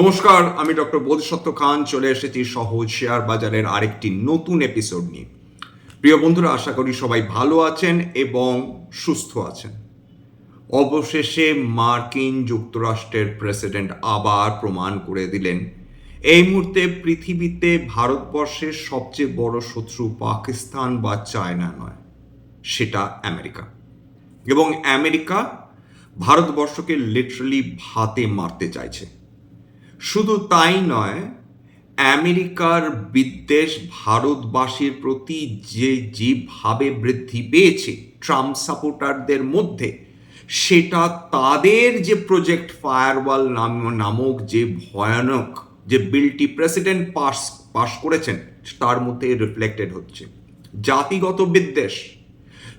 নমস্কার, আমি ডক্টর বোধসত্ত্ব খান। চলে এসেছি সহজ শেয়ার বাজারের আরেকটি নতুন এপিসোড নিয়ে। প্রিয় বন্ধুরা, আশা করি সবাই ভালো আছেন এবং সুস্থ আছেন। অবশেষে মার্কিন যুক্তরাষ্ট্রের প্রেসিডেন্ট আবার প্রমাণ করে দিলেন, এই মুহূর্তে পৃথিবীতে ভারতবর্ষের সবচেয়ে বড় শত্রু পাকিস্তান বা চায়না নয়, সেটা আমেরিকা। এবং আমেরিকা ভারতবর্ষকে লিটারালি ভাতে মারতে চাইছে। শুধু তাই নয়, আমেরিকার বিদ্বেষ ভারতবাসীর প্রতি যে যেভাবে বৃদ্ধি পেয়েছে ট্রাম্প সাপোর্টারদের মধ্যে, সেটা তাদের যে প্রজেক্ট ফায়ারওয়াল নাম, নামক যে ভয়ানক যে বিলটি প্রেসিডেন্ট পাস পাশ করেছেন, তার মধ্যে রিফ্লেক্টেড হচ্ছে। জাতিগত বিদ্বেষ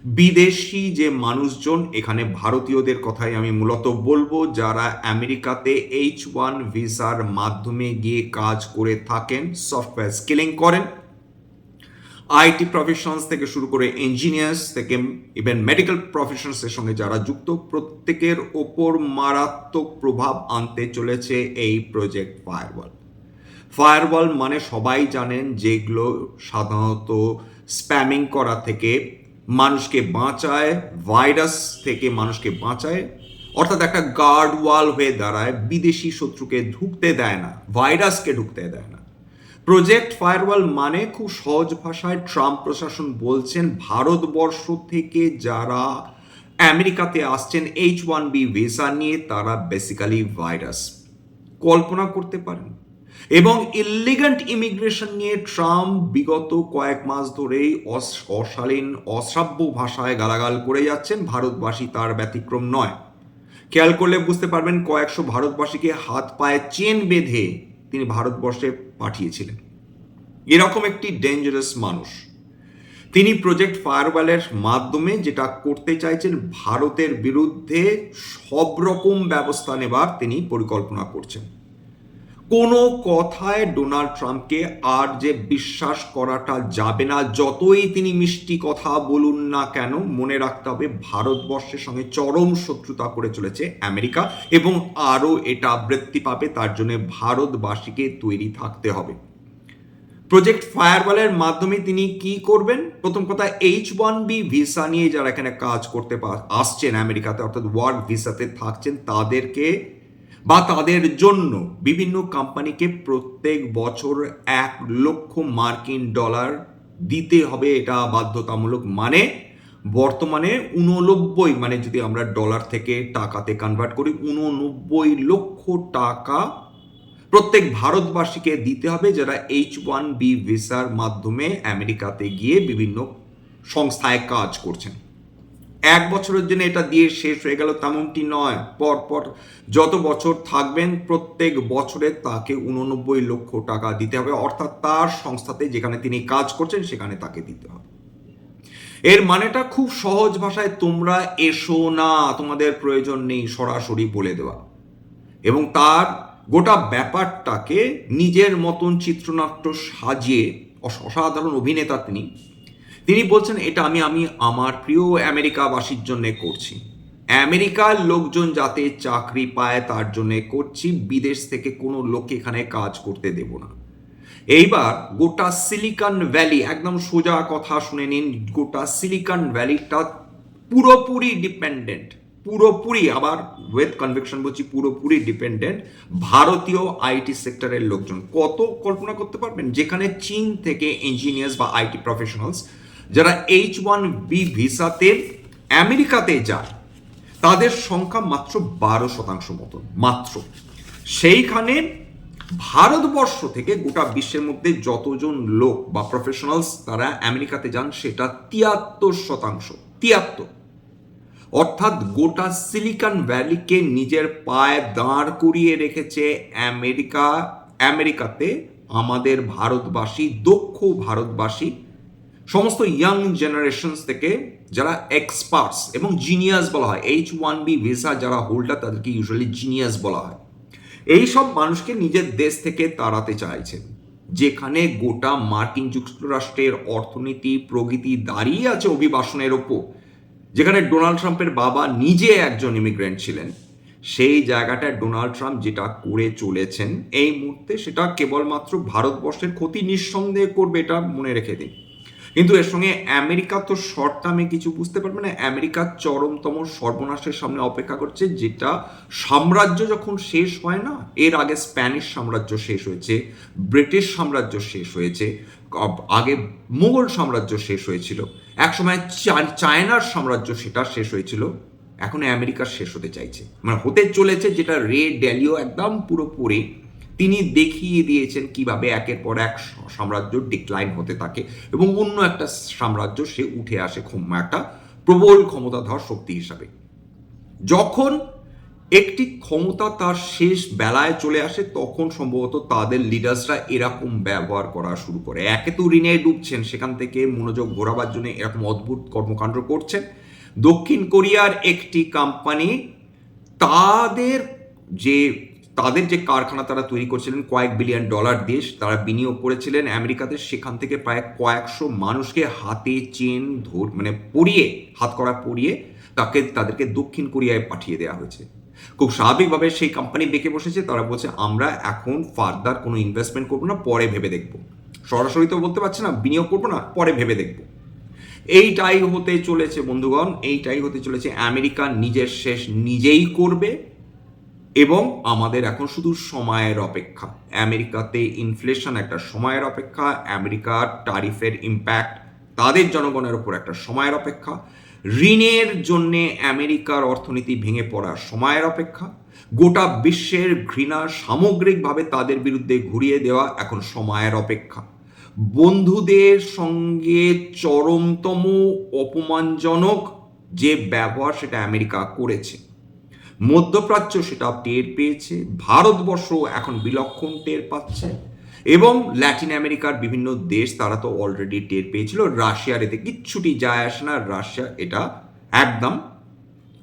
বিদেশি যে মানুষজন, এখানে ভারতীয়দের কথাই আমি মূলত বলব, যারা আমেরিকাতে এইচ ওয়ান ভিসার মাধ্যমে গিয়ে কাজ করে থাকেন সফটওয়্যার স্কিলিং করেন আইটি প্রফেশনস থেকে শুরু করে ইঞ্জিনিয়ার্স থেকে ইভেন মেডিকেল প্রফেশনসের সঙ্গে যারা যুক্ত, প্রত্যেকের ওপর মারাত্মক প্রভাব আনতে চলেছে এই প্রজেক্ট ফায়ারওয়াল ফায়ারওয়াল মানে সবাই জানেন যেগুলো সাধারণত স্প্যামিং করা থেকে মানুষকে বাঁচায়, ভাইরাস থেকে মানুষকে বাঁচায়। অর্থাৎ একটা গার্ড ওয়াল হয়ে দাঁড়ায়, বিদেশি শত্রুকে ঢুকতে দেয় না, ভাইরাসকে ঢুকতে দেয় না। প্রজেক্ট ফায়ারওয়াল মানে খুব সহজ ভাষায় ট্রাম্প প্রশাসন বলছেন, ভারতবর্ষ থেকে যারা আমেরিকাতে আসছেন এইচ ওয়ান বি ভিসা নিয়ে তারা বেসিক্যালি ভাইরাস। কল্পনা করতে পারেন? এবং ইলিগেন্ট ইমিগ্রেশন নিয়ে ট্রাম্প বিগত কয়েক মাস ধরেই অশালীন, অশ্রাব্য ভাষায় গালাগাল করে যাচ্ছেন ভারতবাসী, তার ব্যতিক্রম নয়। খেয়াল করলে বুঝতে পারবেন কয়েকশো ভারতবাসীকে হাত পায়ে চেন বেঁধে তিনি ভারতবর্ষে পাঠিয়েছিলেন। এরকম একটি ডেঞ্জারাস মানুষ। তিনি প্রজেক্ট ফায়ারওয়ালের মাধ্যমে যেটা করতে চাইছেন, ভারতের বিরুদ্ধে সব রকম ব্যবস্থা নেবার তিনি পরিকল্পনা করছেন। কোনো কথায় ডোনাল্ড ট্রাম্পকে আর যে বিশ্বাস করাটা যাবে না, যতই তিনি মিষ্টি কথা বলুন না কেন, মনে রাখতে হবে ভারতবর্ষের সঙ্গে চরম শত্রুতা করে চলেছে আমেরিকা এবং আরও এটা বৃদ্ধি পাবে, তার জন্য ভারতবাসীকে তৈরি থাকতে হবে। প্রজেক্ট ফায়ারওয়ালের মাধ্যমে তিনি কি করবেন? প্রথম কথা, এইচ ওয়ান বি ভিসা নিয়ে যারা এখানে কাজ করতে আসছেন আমেরিকাতে, অর্থাৎ ওয়ার্ক ভিসাতে থাকছেন, তাদেরকে বা তাদের জন্য বিভিন্ন কোম্পানিকে প্রত্যেক বছর এক লক্ষ মার্কিন ডলার দিতে হবে এটা বাধ্যতামূলক মানে বর্তমানে উননব্বই মানে যদি আমরা ডলার থেকে টাকাতে কনভার্ট করি, উননব্বই লক্ষ টাকা প্রত্যেক ভারতবাসীকে দিতে হবে যারা এইচ ওয়ান বি ভিসার মাধ্যমে আমেরিকাতে গিয়ে বিভিন্ন সংস্থায় কাজ করছেন। এক বছরের জন্য এটা দিয়ে শেষ হয়ে গেল, তেমনটি নয়। পর পর যত বছর থাকবেন, প্রত্যেক বছরে তাকে উননব্বই লক্ষ টাকা দিতে হবে। অর্থাৎ তার সংস্থাতে যেখানে তিনি কাজ করছেন, সেখানে তাকে দিতে হবে। এর মানেটা খুব সহজ ভাষায় তোমরা এসো না, তোমাদের প্রয়োজন নেই সরাসরি বলে দেওয়া। এবং তার গোটা ব্যাপারটাকে নিজের মতন চিত্রনাট্য সাজিয়ে, অস- অসাধারণ অভিনেতা তিনি। তিনি বলছেন, এটা আমি আমি আমার প্রিয় আমেরিকাবাসীর জন্য করছি। আমেরিকার লোকজন যাতে চাকরি পায় তার জন্য করছি, বিদেশ থেকে কোনো লোককে এখানে কাজ করতে দেব না। এইবার গোটা সিলিকন ভ্যালি, একদম সোজা কথা শুনে নিন, গোটা সিলিকন ভ্যালিটা পুরোপুরি ডিপেন্ডেন্ট, পুরোপুরি, আবার উইথ কনভিকশন বলছি পুরোপুরি ডিপেন্ডেন্ট ভারতীয় আইটি সেক্টরের লোকজন। কত কল্পনা করতে পারবেন? যেখানে চীন থেকে ইঞ্জিনিয়ার্স বা আইটি প্রফেশনালস যারা এইচ ওয়ান বি ভিসাতে আমেরিকাতে যায়, তাদের সংখ্যা মাত্র বারো শতাংশ মতন, মাত্র। সেইখানে ভারতবর্ষ থেকে গোটা বিশ্বের মধ্যে যতজন লোক বা প্রফেশনালস তারা আমেরিকাতে যান, সেটা তিয়াত্তর শতাংশ, তিয়াত্তর। অর্থাৎ গোটা সিলিকন ভ্যালিকে নিজের পায়ে দাঁড় করিয়ে রেখেছে আমেরিকা, আমেরিকাতে আমাদের ভারতবাসী, দক্ষ ভারতবাসী সমস্ত ইয়াং জেনারেশনস থেকে যারা এক্সপার্টস এবং জিনিয়াস বলা হয় এইচ ওয়ান বি ভিসা যারা হোল্ডার তাদেরকে ইউজুয়ালি জিনিয়াস বলা হয়। এই সব মানুষকে নিজের দেশ থেকে তাড়াতে চাইছেন যেখানে গোটা মার্কিন যুক্তরাষ্ট্রের অর্থনীতি, প্রগতি দাঁড়িয়ে আছে অভিবাসনের ওপর, যেখানে ডোনাল্ড ট্রাম্পের বাবা নিজে একজন ইমিগ্রেন্ট ছিলেন। সেই জায়গাটায় ডোনাল্ড ট্রাম্প যেটা করে চলেছেন, এই মুহূর্তে সেটা কেবলমাত্র ভারতবর্ষের ক্ষতি নিঃসন্দেহে করবে এটা মনে রেখে দিন। কিন্তু এর সঙ্গে আমেরিকা তো শর্ট টার্মে কিছু বুঝতে পারবে না। আমেরিকার চরমতম সর্বনাশের সামনে অপেক্ষা করছে, যেটা সাম্রাজ্য যখন শেষ হয় না, এর আগে স্প্যানিশ সাম্রাজ্য শেষ হয়েছে, ব্রিটিশ সাম্রাজ্য শেষ হয়েছে আগে মুঘল সাম্রাজ্য শেষ হয়েছিল। একসময় চা- চায়নার সাম্রাজ্য সেটা শেষ হয়েছিল, এখন আমেরিকা শেষ হতে চাইছে। মানে হতে চলেছে যেটা রে ড্যালিও একদম পুরোপুরি তিনি দেখিয়ে দিয়েছেন কীভাবে একের পর এক সাম্রাজ্য ডিক্লাইন হতে থাকে এবং অন্য একটা সাম্রাজ্য সে উঠে আসে একটা প্রবল ক্ষমতাধর শক্তি হিসাবে। যখন একটি ক্ষমতা তার শেষ বেলায় চলে আসে, তখন সম্ভবত তাদের লিডার্সরা এরকম ব্যবহার করা শুরু করে। একে তো ঋণে ডুবছেন, সেখান থেকে মনোযোগ ঘোরাবার জন্য এরকম অদ্ভুত কর্মকাণ্ড করছেন। দক্ষিণ কোরিয়ার একটি কোম্পানি তাদের যে তাদের যে কারখানা তারা তৈরি করছিলেন, কয়েক বিলিয়ন ডলার দেশ তারা বিনিয়োগ করেছিলেন আমেরিকাতে। সেখান থেকে প্রায় কয়েকশো মানুষকে হাতে, চেন ধর মানে পরিয়ে, হাত করা পরিয়ে তাকে, তাদেরকে দক্ষিণ কোরিয়ায় পাঠিয়ে দেওয়া হয়েছে। খুব স্বাভাবিকভাবে সেই কোম্পানি বেঁকে বসেছে। তারা বলছে, আমরা এখন ফার্দার কোনো ইনভেস্টমেন্ট করব না, পরে ভেবে দেখব। সরাসরি তো বলতে পারছে না, বিনিয়োগ করব না, পরে ভেবে দেখব। এইটাই হতে চলেছে, বন্ধুগণ, এইটাই হতে চলেছে। আমেরিকা নিজের শেষ নিজেই করবে। এবং আমাদের এখন শুধু সময়ের অপেক্ষা। আমেরিকাতে ইনফ্লেশন একটা সময়ের অপেক্ষা, আমেরিকার টারিফের ইম্প্যাক্ট তাদের জনগণের ওপর একটা সময়ের অপেক্ষা, ঋণের জন্যে আমেরিকার অর্থনীতি ভেঙে পড়ার সময়ের অপেক্ষা, গোটা বিশ্বের ঘৃণা সামগ্রিকভাবে তাদের বিরুদ্ধে ঘুরিয়ে দেওয়া এখন সময়ের অপেক্ষা। বন্ধুদের সঙ্গে চরমতম অপমানজনক যে ব্যবহার সেটা আমেরিকা করেছে। মধ্যপ্রাচ্য সেটা টের পেয়েছে ভারতবর্ষ এখন বিলক্ষণ টের পাচ্ছে, এবং ল্যাটিন আমেরিকার বিভিন্ন দেশ তারা তো অলরেডি টের পেয়েছিল, রাশিয়ার এতে কিচ্ছুটি যায় আসে না, রাশিয়া এটা একদম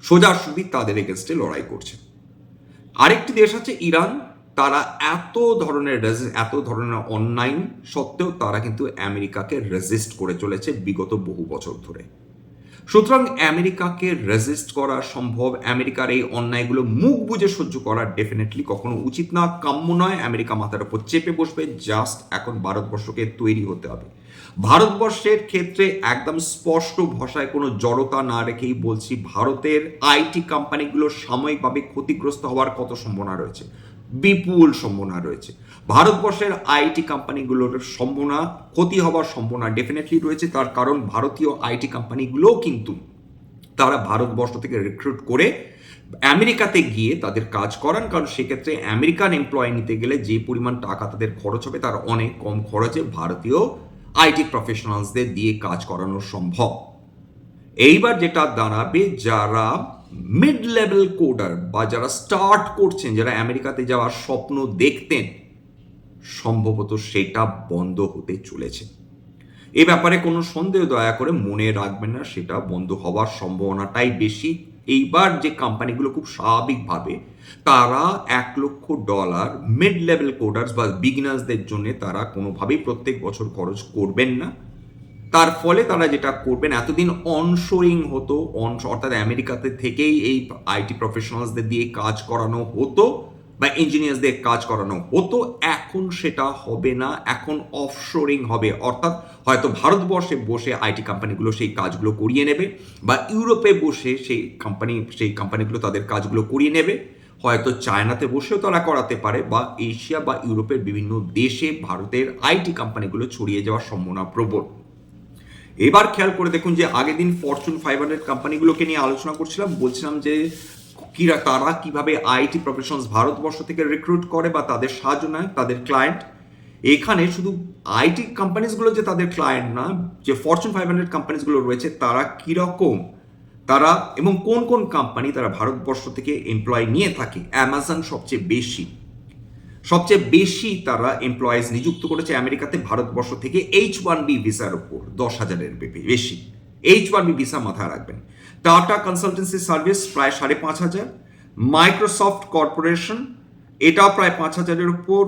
সোজাসুজি তাদের এগেনস্টে লড়াই করছে। আরেকটি দেশ আছে ইরান, তারা এত ধরনের এত ধরনের অন্যায় সত্ত্বেও তারা কিন্তু আমেরিকাকে রেজিস্ট করে চলেছে বিগত বহু বছর ধরে। সুতরাং আমেরিকাকে রেজিস্ট করা সম্ভব, আমেরিকার এই অন্যায়গুলো মুখ বুঝে সহ্য করা ডেফিনেটলি কখনো উচিত না, কাম্য নয়। আমেরিকা মাথার উপর চেপে বসবে জাস্ট এখন ভারতবর্ষকে তৈরি হতে হবে। ভারতবর্ষের ক্ষেত্রে একদম স্পষ্ট ভাষায় কোনো জড়তা না রেখেই বলছি, ভারতের আইটি কোম্পানিগুলো সাময়িকভাবে ক্ষতিগ্রস্ত হওয়ার কত সম্ভাবনা রয়েছে। বিপুল সম্ভাবনা রয়েছে। ভারতবর্ষের আইটি কোম্পানিগুলোর সম্ভাবনা, ক্ষতি হওয়ার সম্ভাবনা ডেফিনেটলি রয়েছে। তার কারণ ভারতীয় আইটি কোম্পানিগুলোও কিন্তু তারা ভারতবর্ষ থেকে রিক্রুট করে আমেরিকাতে গিয়ে তাদের কাজ করান। কারণ সেক্ষেত্রে আমেরিকান এমপ্লয় নিতে গেলে যে পরিমাণ টাকা তাদের খরচ হবে তার অনেক কম খরচে ভারতীয় আইটি প্রফেশনালসদের দিয়ে কাজ করানো সম্ভব। এইবার যেটা দাঁড়াবে যারা মিড লেভেল কোডার বা যারা স্টার্ট করছেন, যারা আমেরিকাতে যাওয়ার স্বপ্ন দেখতেন, সম্ভবত সেটা বন্ধ হতে চলেছে। এ ব্যাপারে কোনো সন্দেহ দয়া করে মনে রাখবেন না, সেটা বন্ধ হওয়ার সম্ভাবনাটাই বেশি। এইবার যে কোম্পানিগুলো খুব স্বাভাবিকভাবে, তারা এক লক্ষ ডলার মিড লেভেল কোডার্স বা বিগিনার্সদের জন্য তারা কোনোভাবেই প্রত্যেক বছর খরচ করবেন না। তার ফলে তারা যেটা করবেন, এতদিন অনশোরিং হতো অন অর্থাৎ আমেরিকাতে থেকেই এই আইটি প্রফেশনালসদের দিয়ে কাজ করানো হতো বা ইঞ্জিনিয়ার্সদের কাজ করানো হতো। এখন সেটা হবে না, এখন অফশোরিং হবে। অর্থাৎ হয়তো ভারতবর্ষে বসে আইটি কোম্পানিগুলো সেই কাজগুলো করিয়ে নেবে বা ইউরোপে বসে সেই কোম্পানি সেই কোম্পানিগুলো তাদের কাজগুলো করিয়ে নেবে। হয়তো চায়নাতে বসেও তারা করাতে পারে বা এশিয়া বা ইউরোপের বিভিন্ন দেশে ভারতের আইটি কোম্পানিগুলো ছড়িয়ে যাওয়ার সম্ভাবনা প্রবল। এবার খেয়াল করে দেখুন যে আগের দিন ফরচুন ফাইভ হান্ড্রেড কোম্পানিগুলোকে নিয়ে আলোচনা করছিলাম, বলছিলাম যে কিরা তারা কীভাবে আইটি প্রফেশনস ভারতবর্ষ থেকে রিক্রুট করে বা তাদের সাহায্য নেয়, তাদের ক্লায়েন্ট এখানে শুধু আইটি কোম্পানিজগুলো যে তাদের ক্লায়েন্ট না, যে ফরচুন ফাইভ হান্ড্রেড কোম্পানিজগুলো রয়েছে, তারা কীরকম? তারা এবং কোন কোন কোম্পানি তারা ভারতবর্ষ থেকে এমপ্লয় নিয়ে থাকে? অ্যামাজন সবচেয়ে বেশি। সবচেয়ে বেশি তারা এমপ্লয়িজ নিযুক্ত করেছে আমেরিকাতে ভারতবর্ষ থেকে এইচ ওয়ান বি ভিসার উপর, দশ হাজারের বেশি। এইচ ওয়ান বি ভিসা মাথায় রাখবেন। টাটা কনসালটেন্সি সার্ভিস প্রায় সাড়ে পাঁচ হাজার। মাইক্রোসফট কর্পোরেশন এটা প্রায় পাঁচ হাজারের উপর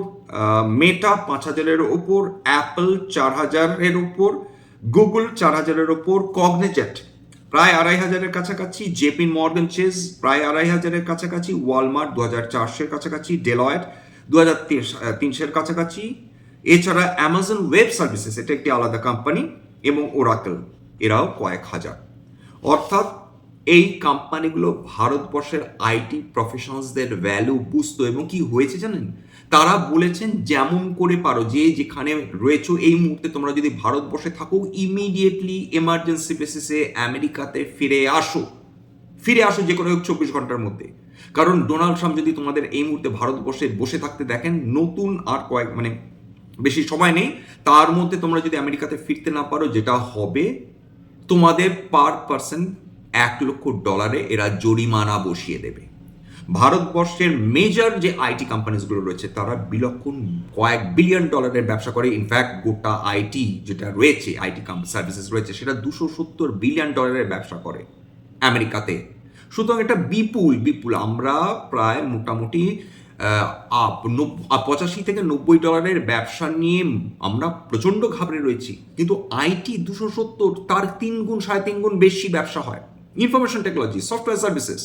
মেটা পাঁচ হাজারের উপর অ্যাপল চার হাজারের উপর গুগল চার হাজারের উপর কগনেজেট প্রায় আড়াই হাজারের কাছাকাছি জেপি মর্গান চেস প্রায় আড়াই হাজারের কাছাকাছি ওয়ালমার্ট দু হাজার চারশের কাছাকাছি ডেলয়েট দু হাজার তিনশের কাছাকাছি। এছাড়া অ্যামাজন ওয়েব সার্ভিসেস এটা একটি আলাদা কোম্পানি এবং ওরাকল এরাও কয়েক হাজার। অর্থাৎ এই কোম্পানিগুলো ভারতবর্ষের আইটি প্রফেশনালসদের ভ্যালু বুঝতো এবং কি হয়েছে জানেন? তারা বলেছেন, যেমন করে পারো, যে যেখানে রয়েছো, এই মুহূর্তে তোমরা যদি ভারতবর্ষে থাকো ইমিডিয়েটলি এমার্জেন্সি বেসিসে আমেরিকাতে ফিরে আসো। ফিরে আসো যে কোনো চব্বিশ ঘণ্টার মধ্যে। কারণ ডোনাল্ড ট্রাম্প যদি তোমাদের এই মুহূর্তে ভারতবর্ষে বসে থাকতে দেখেন, নতুন আর কয়েক মানে বেশি সময় নেই, তার মধ্যে তোমরা যদি আমেরিকাতে ফিরতে না পারো, যেটা হবে তোমাদের পার পার্সন এক লক্ষ ডলারে এরা জরিমানা বসিয়ে দেবে। ভারতবর্ষের মেজর যে আইটি কোম্পানিজগুলো রয়েছে, তারা বিলক্ষণ কয়েক বিলিয়ন ডলারের ব্যবসা করে। ইনফ্যাক্ট গোটা আইটি যেটা রয়েছে, আইটি সার্ভিসেস রয়েছে, সেটা দুশো সত্তর বিলিয়ন ডলারের ব্যবসা করে। আমেরিকাতে। সুতরাং এটা বিপুল বিপুল। আমরা প্রায় মোটামুটি পঁচাশি থেকে নব্বই ডলারের ব্যবসা নিয়ে আমরা প্রচণ্ড ঘাবড়ে রয়েছি। কিন্তু আইটি দুশো সত্তর, তার তিন গুণ, সাড়ে তিন গুণ বেশি ব্যবসা হয়। ইনফরমেশন টেকনোলজি, সফটওয়্যার সার্ভিসেস,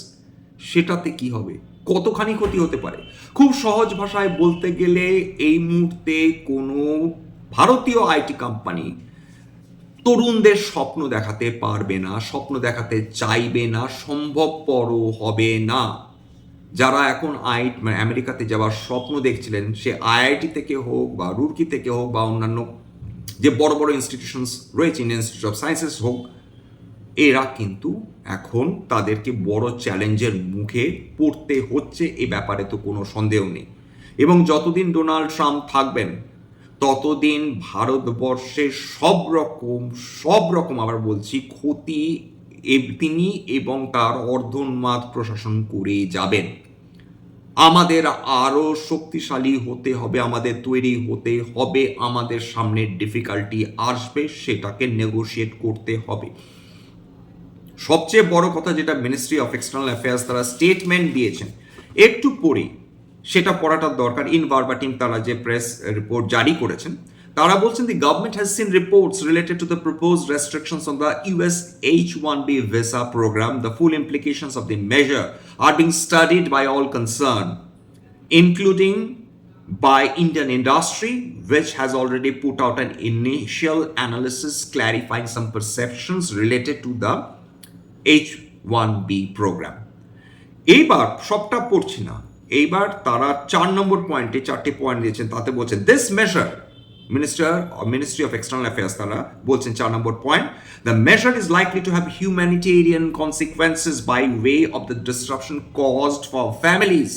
সেটাতে কি হবে? কতখানি ক্ষতি হতে পারে? খুব সহজ ভাষায় বলতে গেলে, এই মুহূর্তে কোনো ভারতীয় আইটি কোম্পানি তরুণদের স্বপ্ন দেখাতে পারবে না, স্বপ্ন দেখাতে চাইবে না সম্ভবপরও হবে না। যারা এখন আই মানে আমেরিকাতে যাওয়ার স্বপ্ন দেখছিলেন, সে আইআইটি থেকে হোক বা রুরকি থেকে হোক বা অন্যান্য যে বড় বড় ইনস্টিটিউশনস রয়েছে ইন্ডিয়ান ইনস্টিটিউট অফ সায়েন্সেস হোক, এরা কিন্তু এখন তাদেরকে বড় চ্যালেঞ্জের মুখে পড়তে হচ্ছে, এ ব্যাপারে তো কোনো সন্দেহ নেই। এবং যতদিন ডোনাল্ড ট্রাম্প থাকবেন ততদিন ভারতবর্ষে সব রকম সব রকম আবার বলছি ক্ষতি তিনি এবং তার অর্ধন্মাদ প্রশাসন করে যাবেন। আমাদের আরও শক্তিশালী হতে হবে, আমাদের তৈরি হতে হবে, আমাদের সামনে ডিফিকাল্টি আসবে, সেটাকে নেগোশিয়েট করতে হবে। সবচেয়ে বড় কথা যেটা মিনিস্ট্রি অফ এক্সটার্নাল অ্যাফেয়ার্স তারা স্টেটমেন্ট দিয়েছেন। একটু পড়ি সেটা পড়াটার দরকার। ইন তারা যে প্রেস রিপোর্ট জারি করেছেন তারা বলছেন the government has seen reports related to the propose restrictions on the US H one B visa programme the full implications of the measure are being studied by all concern including by Indian industry, which has already put out an initial analysis clarifying some to the H one B programme এইবার সবটা পড়ছি না। এইবার তারা চার নম্বর পয়েন্টে চারটি point দিয়েছেন, তাতে বলছেন this measure minister ministry of external affairs তারা বলছেন চার নম্বর point the measure is likely to have humanitarian consequences by way of the disruption caused for families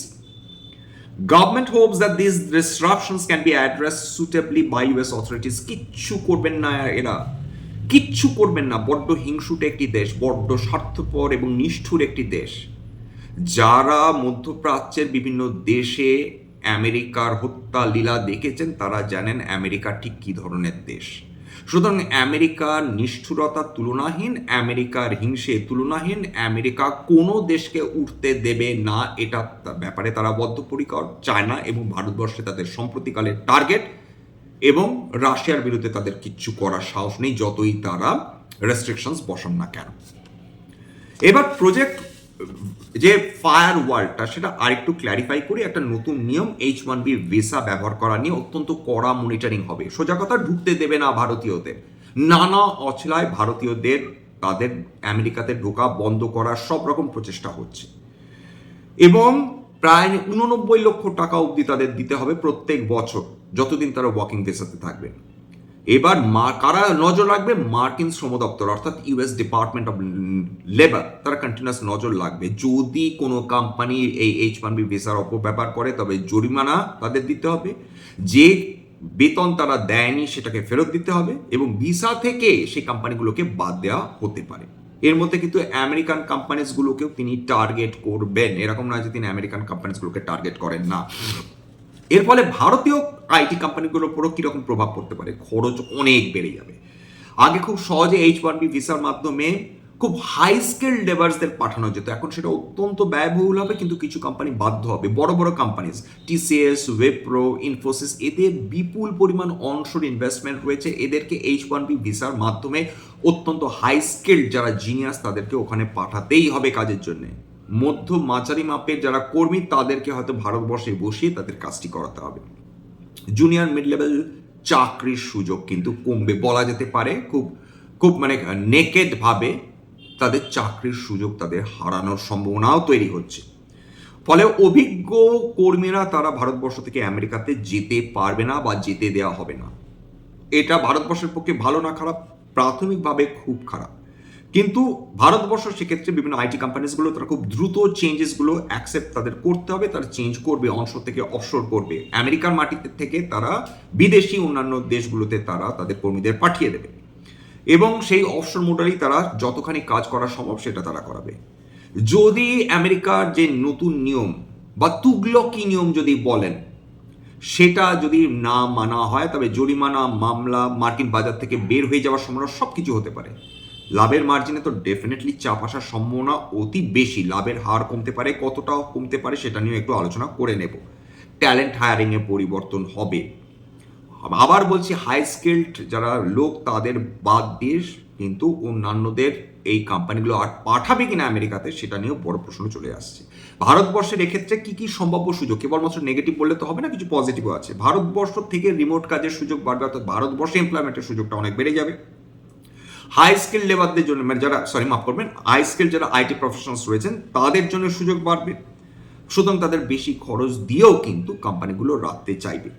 government hopes that these disruptions can be addressed suitably by US authorities. কিচ্ছু করবেন না এরা। কিচ্ছু করবেন না। বড্ড হিংসুটে একটি দেশ, বড্ড স্বার্থপর এবং নিষ্ঠুর একটি দেশ। যারা মধ্যপ্রাচ্যের বিভিন্ন দেশে আমেরিকার হত্যা লীলা দেখেছেন, তারা জানেন আমেরিকা ঠিক কী ধরনের দেশ। সুতরাং আমেরিকার নিষ্ঠুরতা তুলনাহীন, আমেরিকার হিংসে তুলনাহীন, আমেরিকা কোনো দেশকে উঠতে দেবে না, এটা ব্যাপারে তারা বদ্ধপরিকর। চায় না এবং ভারতবর্ষে তাদের সম্প্রতিকালের টার্গেট এবং রাশিয়ার বিরুদ্ধে তাদের কিচ্ছু করার সাহস নেই, যতই তারা রেস্ট্রিকশনস বসান না কেন। এবার প্রজেক্ট যে ফায়ার ওয়ার্ল্ডটা, সেটা আরেকটু ক্ল্যারিফাই করে, একটা নতুন নিয়ম এইচ ওয়ান বি ভিসা ব্যবহার করা নিয়ে অত্যন্ত কড়া মনিটরিং হবে। সোজা কথা, ঢুকতে দেবে না ভারতীয়দের। নানা অচলায় ভারতীয়দের, তাদের আমেরিকাতে ঢোকা বন্ধ করার সব রকম প্রচেষ্টা হচ্ছে। এবং প্রায় উননব্বই লক্ষ টাকা অবধি তাদের দিতে হবে প্রত্যেক বছর, যতদিন তারা ওয়াকিং ভিসাতে থাকবে। এবার মা, কারা নজর রাখবে? মার্কিন শ্রম দপ্তর, অর্থাৎ ইউএস ডিপার্টমেন্ট অফ লেবার, তারা কন্টিনিউয়াস নজর লাগবে যদি কোনো কোম্পানি এই এইচ ওয়ান বি ভিসার অপব্যবহার করে, তবে জরিমানা তাদের দিতে হবে। যে বেতন তারা দেয়নি, সেটাকে ফেরত দিতে হবে এবং ভিসা থেকে সেই কোম্পানিগুলোকে বাদ দেওয়া হতে পারে। এর মধ্যে কিন্তু আমেরিকান কোম্পানিজগুলোকেও তিনি টার্গেট করবেন। এরকম নয় যে তিনি আমেরিকান কোম্পানিজগুলোকে টার্গেট করেন না। এর ফলে ভারতীয় আইটি কোম্পানিগুলোর উপরও কীরকম প্রভাব পড়তে পারে? খরচ অনেক বেড়ে যাবে। আগে খুব সহজে এইচ ওয়ান বি ভিসার মাধ্যমে খুব হাই স্কিল লেবার্সদের পাঠানো যেত। এখন সেটা অত্যন্ত ব্যয়বহুল হবে, কিন্তু কিছু কোম্পানি বাধ্য হবে। বড় বড় কোম্পানিজ টিসিএস ওয়েপ্রো ইনফোসিস এদের বিপুল পরিমাণ অনশোর ইনভেস্টমেন্ট রয়েছে। এদেরকে এইচ ওয়ান বি ভিসার মাধ্যমে অত্যন্ত হাই স্কিল্ড যারা জিনিয়াস তাদেরকে ওখানে পাঠাতেই হবে কাজের জন্যে। মধ্য মাঝারি মাপের যারা কর্মী, তাদেরকে হয়তো ভারতবর্ষে বসিয়ে তাদের কাজটি করাতে হবে। জুনিয়র মিড লেভেল চাকরির সুযোগ কিন্তু কমবে, বলা যেতে পারে। খুব খুব মানে নেকেড ভাবে তাদের চাকরির সুযোগ তাদের হারানোর সম্ভাবনাও তৈরি হচ্ছে। ফলে অভিজ্ঞ কর্মীরা তারা ভারতবর্ষ থেকে আমেরিকাতে যেতে পারবে না বা যেতে দেওয়া হবে না। এটা ভারতবর্ষের পক্ষে ভালো না খারাপ, প্রাথমিকভাবে খুব খারাপ। কিন্তু ভারতবর্ষ সেক্ষেত্রে বিভিন্ন আইটি কোম্পানিজগুলো তারা খুব দ্রুত চেঞ্জেসগুলো অ্যাকসেপ্ট তাদের করতে হবে, তারা চেঞ্জ করবে অনশোর থেকে অফশোর করবে। আমেরিকার মাটিতে থেকে তারা বিদেশি অন্যান্য দেশগুলোতে তারা তাদের কর্মীদের পাঠিয়ে দেবে। এবং সেই অফশোর মোডালেই তারা যতখানি কাজ করা সম্ভব সেটা তারা করাবে। যদি আমেরিকার যে নতুন নিয়ম বা তুগলকি নিয়ম যদি বলেন, সেটা যদি না মানা হয়, তবে জরিমানা, মামলা, মার্কিন বাজার থেকে বের হয়ে যাওয়ার সম্ভাবনা সব কিছু হতে পারে। লাভের মার্জিনে তো ডেফিনেটলি চাপ আসার সম্ভাবনা অতি বেশি। লাভের হার কমতে পারে কতটা কমতে পারে সেটা নিয়ে একটু আলোচনা করে নেব। ট্যালেন্ট হায়ারিংয়ে পরিবর্তন হবে। আবার বলছি হাই স্কিল্ড যারা লোক, তাদের বাদ দিয়ে কিন্তু অন্যান্যদের এই কোম্পানিগুলো আর পাঠাবে কিনা আমেরিকাতে, সেটা নিয়েও বড় প্রশ্ন চলে আসছে। ভারতবর্ষের এক্ষেত্রে কি কি সম্ভাব্য সুযোগ? কেবলমাত্র নেগেটিভ বললে তো হবে না, কিছু পজিটিভও আছে। ভারতবর্ষ থেকে রিমোট কাজের সুযোগ বাড়বে, অর্থাৎ ভারতবর্ষে এমপ্লয়মেন্টের সুযোগটা অনেক বেড়ে যাবে। হাই স্কিল লেবারদের জন্য মানে যারা সরি মাফ করবেন হাই স্কিল যারা আইটি প্রফেশনালস রয়েছেন, তাদের জন্য সুযোগ বাড়বে। সুতরাং তাদের বেশি খরচ দিয়েও কিন্তু কোম্পানিগুলো রাখতে চাইবে।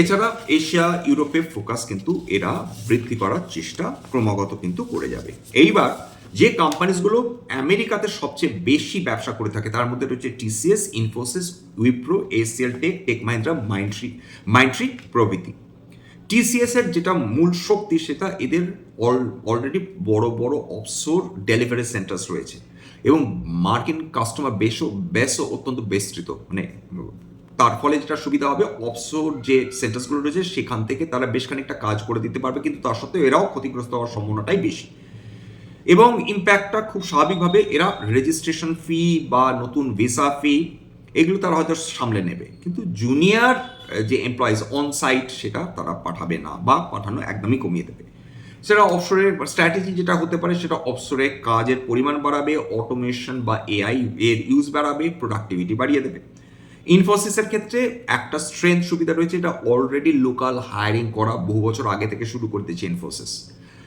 এছাড়া এশিয়া, ইউরোপে ফোকাস কিন্তু এরা বৃদ্ধি করার চেষ্টা ক্রমাগত কিন্তু করে যাবে। এইবার যে কোম্পানিজগুলো আমেরিকাতে সবচেয়ে বেশি ব্যবসা করে থাকে, তার মধ্যে রয়েছে TCS Infosys Wipro HCL Tech Tech Mahindra Mindtree Mindtree প্রভৃতি। টিসিএস এর যেটা মূল শক্তি সেটা এদের অলরেডি বড় বড় অফসোর ডেলিভারি সেন্টার্স রয়েছে। এবং মার্কিন কাস্টমার বেশও বেশও অত্যন্ত বিস্তৃত। মানে তার ফলে যেটা সুবিধা হবে অফসোর যে সেন্টার্সগুলো রয়েছে, সেখান থেকে তারা বেশ খানিকটা কাজ করে দিতে পারবে, কিন্তু তার সত্ত্বেও এরাও ক্ষতিগ্রস্ত হওয়ার সম্ভাবনাটাই বেশি। এবং ইম্প্যাক্টটা খুব স্বাভাবিকভাবে এরা রেজিস্ট্রেশন ফি বা নতুন ভিসা ফি এগুলো তারা হয়তো সামলে নেবে। কিন্তু জুনিয়র যে এমপ্লয়িজ অন সাইট সেটা তারা পাঠাবে না বা পাঠানো একদমই কমিয়ে দেবে। সেটা অফসরের স্ট্র্যাটেজি যেটা হতে পারে, সেটা অফসরে কাজের পরিমাণ বাড়াবে অটোমেশন বা এআই এর ইউজ বাড়াবে প্রোডাক্টিভিটি বাড়িয়ে দেবে। ইনফোসিসের ক্ষেত্রে একটা স্ট্রেংথ সুবিধা রয়েছে, এটা অলরেডি লোকাল হায়ারিং করা বহু বছর আগে থেকে শুরু করে দিয়েছে ইনফোসিস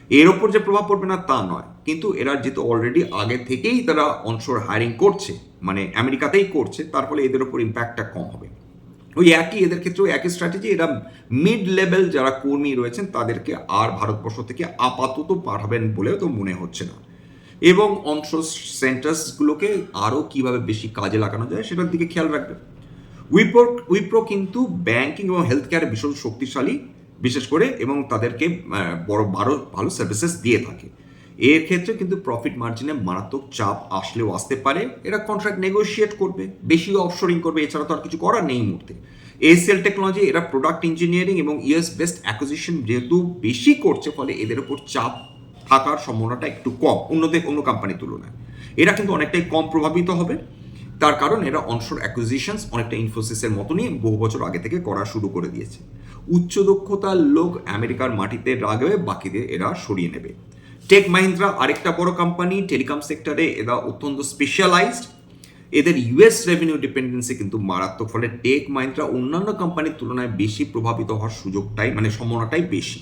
এর ওপর যে প্রভাব পড়বে না, তা নয়। কিন্তু এরা যেহেতু অলরেডি আগে থেকেই তারা অনশোর হায়ারিং করছে মানে আমেরিকাতেই করছে, তার ফলে এদের ওপর ইম্প্যাক্টটা কম হবে। ওই একই, এদের ক্ষেত্রেও একই স্ট্র্যাটেজি এরা মিড লেভেল যারা কর্মী রয়েছেন, তাদেরকে আর ভারতবর্ষ থেকে আপাতত পাঠাবেন বলেও তো মনে হচ্ছে না। এবং অংশ সেন্টার্সগুলোকে আরও কীভাবে বেশি কাজে লাগানো যায়, সেটার দিকে খেয়াল রাখবে উইপ্রো উইপ্রো কিন্তু ব্যাংকিং এবং হেলথ কেয়ারে ভীষণ শক্তিশালী, বিশেষ করে, এবং তাদেরকে বড় বারো ভালো সার্ভিসেস দিয়ে থাকে। এর ক্ষেত্রে কিন্তু প্রফিট মার্জিনে মারাত্মক চাপ আসলেও আসতে পারে। এরা কন্ট্রাক্ট নেগোশিয়েট করবে, বেশি অফশোরিং করবে, এছাড়া তো আর কিছু করার নেই মুহূর্তে। এসএল টেকনোলজি এরা প্রোডাক্ট ইঞ্জিনিয়ারিং এবং ইউএস বেস্ট অ্যাকুজিশন যেহেতু বেশি করছে, ফলে এদের উপর চাপ থাকার সম্ভাবনাটা একটু কম, অন্যদের, অন্য কোম্পানির তুলনায়। এরা কিন্তু অনেকটাই কম প্রভাবিত হবে। তার কারণ এরা অনশোর অ্যাকুইজিশনস অনেকটা ইনফোসিসের মতনই বহু বছর আগে থেকে করা শুরু করে দিয়েছে। উচ্চ দক্ষতার লোক আমেরিকার মাটিতে রাগবে বাকিদের এরা সরিয়ে নেবে। টেক মাহিন্দ্রা আরেকটা বড় কোম্পানি টেলিকম সেক্টরে এরা অত্যন্ত স্পেশালাইজড এদের ইউএস রেভিনিউ ডিপেন্ডেন্সি কিন্তু মারাত্মক, ফলে টেক মাহিন্দ্রা অন্যান্য কোম্পানির তুলনায় বেশি প্রভাবিত হওয়ার সুযোগটাই মানে সম্ভাবনাটাই বেশি।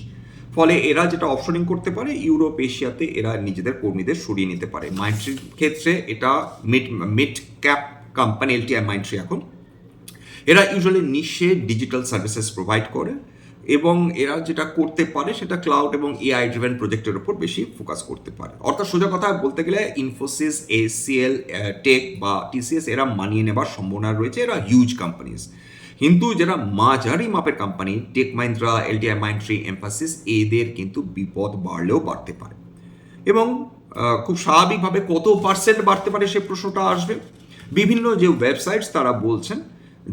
ফলে এরা যেটা অফশোরিং করতে পারে ইউরোপ এশিয়াতে এরা নিজেদের কর্মীদের সরিয়ে নিতে পারে। মাইন্ট্রির ক্ষেত্রে এটা mid mid cap company LTI Mindtree এখন। এরা usually niche digital services provide করে। এবং এরা যেটা করতে পারে সেটা ক্লাউড এবং এআই ড্রিভেন প্রজেক্টের উপর বেশি ফোকাস করতে পারে। অর্থাৎ সোজা কথা বলতে গেলে ইনফোসিস এসিএল টেক বা টিসিএস এরা মানিয়ে নেবার সম্ভাবনা রয়েছে। এরা হিউজ কোম্পানিজ কিন্তু যারা মাঝারি মাপের company Tech Mahindra LTI Mindtree Mphasis এদের কিন্তু বিপদ বাড়লেও বাড়তে পারে। এবং খুব স্বাভাবিকভাবে কত পার্সেন্ট বাড়তে পারে সে প্রশ্নটা আসবে। বিভিন্ন যে ওয়েবসাইটস তারা বলছেন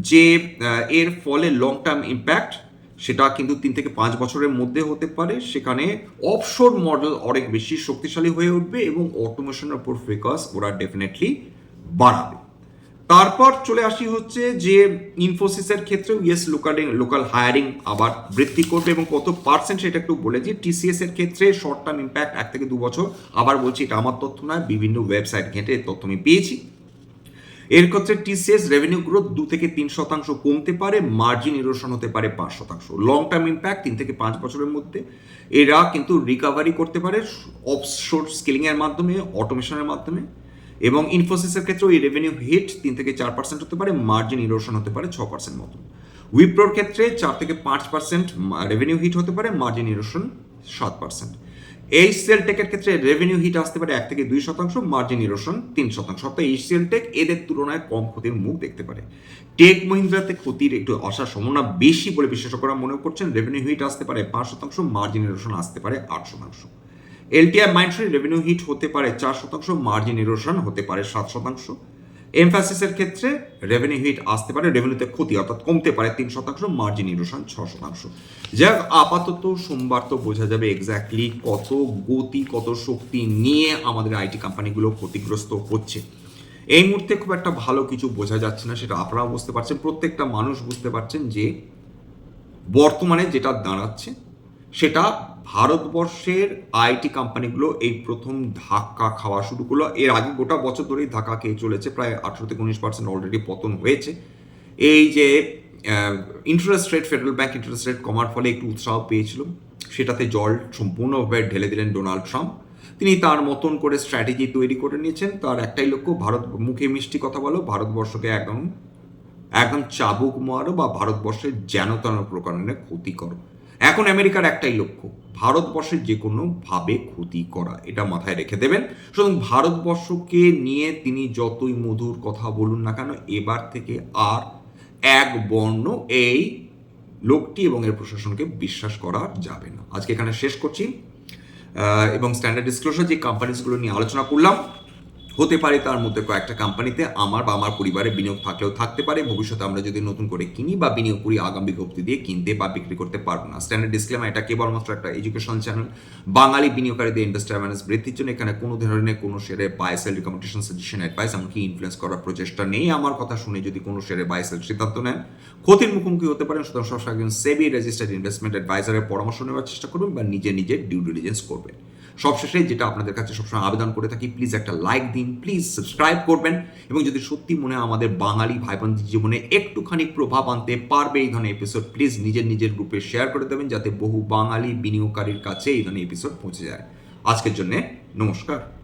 যে এর ফলে লং টার্ম ইম্প্যাক্ট সেটা কিন্তু তিন থেকে পাঁচ বছরের মধ্যে হতে পারে। সেখানে অফশোর মডেল অনেক বেশি শক্তিশালী হয়ে উঠবে এবং অটোমেশনের উপর ফোকাস ওরা ডেফিনেটলি বাড়াবে। তারপর চলে আসি হচ্ছে যে ইনফোসিসের ক্ষেত্রেও ইয়েস লোকাল লোকাল হায়ারিং আবার বৃদ্ধি করবে এবং কত পার্সেন্ট সেটা একটু বলে যে টিসিএস এর ক্ষেত্রে শর্ট টার্ম ইম্প্যাক্ট এক থেকে দু বছর। আবার বলছি এটা আমার তথ্য নয়, বিভিন্ন ওয়েবসাইট ঘেঁটে তথ্য আমি পেয়েছি। এর ক্ষেত্রে টিসিএস রেভিনিউ গ্রোথ দু থেকে তিন শতাংশ কমতে পারে মার্জিন ইরোশন হতে পারে পাঁচ শতাংশ। লং টার্ম ইম্প্যাক্ট তিন থেকে পাঁচ বছরের মধ্যে। এরা কিন্তু রিকভারি করতে পারে অফশোর স্কেলিংয়ের মাধ্যমে অটোমেশনের মাধ্যমে। এবং ইনফোসিসের ক্ষেত্রে ওই রেভিনিউ হিট তিন থেকে চার পার্সেন্ট হতে পারে মার্জিন ইরোশন হতে পারে ছ পার্সেন্ট মতন। উইপ্রোর ক্ষেত্রে চার থেকে পাঁচ পার্সেন্ট রেভিনিউ হিট হতে পারে মার্জিন ইরোশন সাত পার্সেন্ট এই সেল টেকের ক্ষেত্রে রেভিনিউ হিট আসতে পারে এক থেকে দুই শতাংশ মার্জিন ইরোশন তিন শতাংশ। অর্থাৎ এই সেল টেক এদের তুলনায় কম ক্ষতির মুখ দেখতে পারে। টেক মহিন্দ্রাতে ক্ষতির একটু আসার সম্ভাবনা বেশি বলে বিশেষজ্ঞরা মনে করছেন রেভিনিউ হিট আসতে পারে পাঁচ শতাংশ মার্জিন ইরোশন আসতে পারে আট শতাংশ। এলটিআই মাইন্ডসের রেভিনিউ হিট হতে পারে চার শতাংশ মার্জিন ইরোশন হতে পারে সাত শতাংশ। এমফাসিসের ক্ষেত্রে রেভিনিউ হিট আসতে পারে রেভিনিউতে ক্ষতি অর্থাৎ কমতে পারে তিন শতাংশ মার্জিন ইরোশন ছ শতাংশ। যাক, আপাতত সোমবার তো বোঝা যাবে এক্স্যাক্টলি কত গতি, কত শক্তি নিয়ে আমাদের আইটি কোম্পানিগুলো ক্ষতিগ্রস্ত হচ্ছে। এই মুহূর্তে খুব একটা ভালো কিছু বোঝা যাচ্ছে না, সেটা আপনারাও বুঝতে পারছেন। প্রত্যেকটা মানুষ বুঝতে পারছেন যে বর্তমানে যেটা দাঁড়াচ্ছে, সেটা ভারতবর্ষের আইটি কোম্পানিগুলো এই প্রথম ধাক্কা খাওয়া শুরু করল। এর আগে গোটা বছর ধরেই ধাক্কা খেয়ে চলেছে, প্রায় আঠেরো থেকে উনিশ পার্সেন্ট অলরেডি পতন হয়েছে। এই যে interest rate federal bank interest rate কমার ফলে একটু উৎসাহ পেয়েছিল। সেটাতে জল সম্পূর্ণভাবে ঢেলে দিলেন ডোনাল্ড ট্রাম্প। তিনি তার মতন করে স্ট্র্যাটেজি তৈরি করে নিয়েছেন। তার একটাই লক্ষ্য, ভারত মুখে মিষ্টি কথা বলো, ভারতবর্ষকে একদম একদম চাবুক মারো বা ভারতবর্ষের যেন তেন প্রকারে ক্ষতি করো। এখন আমেরিকার একটাই লক্ষ্য, ভারতবর্ষের যে কোনো ভাবে ক্ষতি করা। এটা মাথায় রেখে দেবেন। সুতরাং ভারতবর্ষকে নিয়ে তিনি যতই মধুর কথা বলুন না কেন, এবার থেকে আর এক বর্ণ এই লোকটি এবং এর প্রশাসনকে বিশ্বাস করা যাবে না। আজকে এখানে শেষ করছি। এবং স্ট্যান্ডার্ড ডিসক্লোজার যে কোম্পানিজগুলো নিয়ে আলোচনা করলাম হতে পারে তার মধ্যে কয়েকটা কোম্পানিতে আমার বা আমার পরিবারে বিনিয়োগ থাকলেও থাকতে পারে। ভবিষ্যতে আমরা যদি নতুন করে কিনি বা বিনিয়োগ করি, আগাম বিজ্ঞপ্তি দিয়ে কিনতে বা বিক্রি করতে পারব না। স্ট্যান্ডার্ড ডিসক্লেমার এটা কেবলমাত্র একটা এডুকেশন চ্যানেল বাঙালি বিনিয়োগকারীদের ইন্ডাস্ট্রি অ্যাওয়ারনেস বৃদ্ধির জন্য এখানে কোনো ধরনের কোনো শেয়ারে buy sell recommendation suggestion advice এমনকি ইনফ্লুয়েন্স করার প্রচেষ্টা নেই। আমার কথা শুনে যদি কোনো শেয়ারে বাই সেল সিদ্ধান্ত নেন, ক্ষতির মুখোমুখি হতে পারেন। সুতরাং সবসময় একজন সেবি রেজিস্টার্ড ইনভেস্টমেন্ট অ্যাডভাইজারের পরামর্শ নেওয়ার চেষ্টা করবেন বা নিজে নিজের ডিউ ডিলিজেন্স করবেন। সবশেষে যেটা আপনাদের কাছে সবসময় আবেদন করে থাকি প্লিজ একটা লাইক দিন প্লিজ সাবস্ক্রাইব করবেন এবং যদি সত্যি মনে আমাদের বাঙালি ভাই বোনদের জীবনে একটুখানি প্রভাব আনতে পারবে এই ধরনের এপিসোড প্লিজ নিজের নিজের গ্রুপে শেয়ার করে দেবেন যাতে বহু বাঙালি বিনিয়োগকারীর কাছে এই ধরনের এপিসোড পৌঁছে যায়। আজকের জন্যে নমস্কার।